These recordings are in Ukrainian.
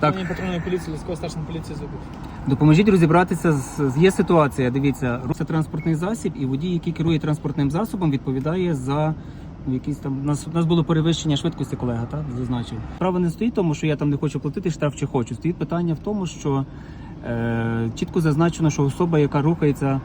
Управління патрульної поліції, військово старшої поліції ЗУБ. Допоможіть розібратися з з- є ситуація. Дивіться, це транспортний засіб, і водій, який керує транспортним засобом, відповідає за ну, якісь там. У нас у нас було перевищення швидкості, колега, так зазначив. Справа не стоїть, в тому що я там не хочу платити штраф чи хочу. Стоїть питання в тому, що е, чітко зазначено, що особа, яка рухається,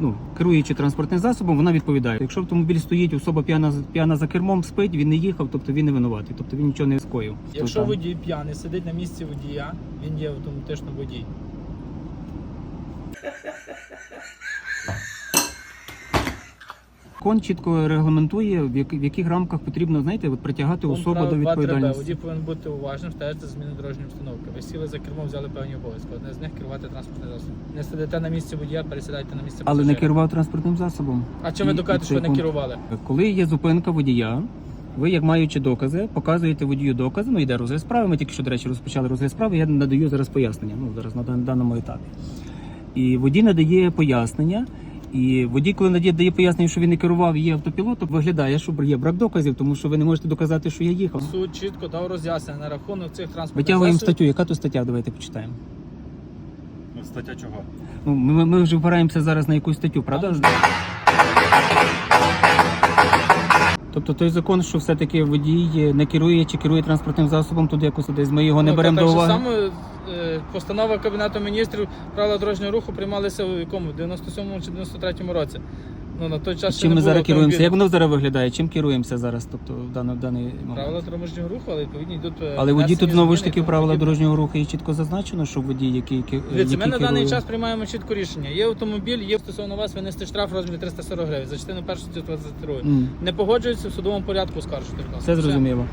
ну, керуючи транспортним засобом, вона відповідає. Якщо автомобіль стоїть, особа п'яна п'яна за кермом спить, він не їхав, тобто він не винуватий, тобто він нічого не скоїв. Якщо Там. водій п'яний сидить на місці водія, він є автоматично водій. Закон чітко регламентує, в, як- в яких рамках потрібно, знаєте, от притягати Пункт особу до прав 2.3б. відповідальності. Водій повинен бути уважним, стежити за зміни дорожньої установки. Ви сіли за кермом, взяли певні обов'язки. Одне з них керувати транспортним засобом. Не сидите на місці водія, пересідайте на місце Але не пасажира. керував транспортним засобом. А чим ви І- докажете, що ви не пункт. керували? Коли є зупинка водія, ви, як маючи докази, показуєте водію докази. Ну йде розгляд справи. Ми тільки що, до речі, розпочали розгляд справи. Я надаю зараз пояснення. Ну зараз на дан- даному етапі. І водій надає пояснення. І водій, коли надія дає пояснення, що він не керував є автопілотом, виглядає, що є брак доказів, тому що ви не можете доказати, що я їхав. Суд чітко дав роз'яснення на рахунок цих транспортних Витягуємо засобів. статтю. Яка то стаття? Давайте почитаємо. Ну, Стаття чого? Ну, ми, ми вже впираємося зараз на якусь статтю, правда? Тобто той закон, що все-таки водій не керує чи керує транспортним засобом, туди якось десь ми його не Ну, беремо так до уваги. саме е, постанова Кабінету міністрів правила дорожнього руху приймалися в якому? 97-му чи 93-му році. Ну, на той час ще Чим не ми було зараз керуємося? Як автомобілів. воно зараз виглядає? Чим керуємося зараз? Тобто в даний, в даний момент? Правила дорожнього руху, але відповідні йдуть. е, Але водій тут внесені знову ж зміни таки правила дорожнього руху і чітко зазначено, що водій, який, ке- Дивіться, ми який на даний керує... час приймаємо чітко рішення. Є автомобіль, є стосовно вас винести штраф в розмірі 340 гривень за частину першу статтю 22. М, Не погоджується в судовому порядку скаржити. будь ласка. Все зрозуміло.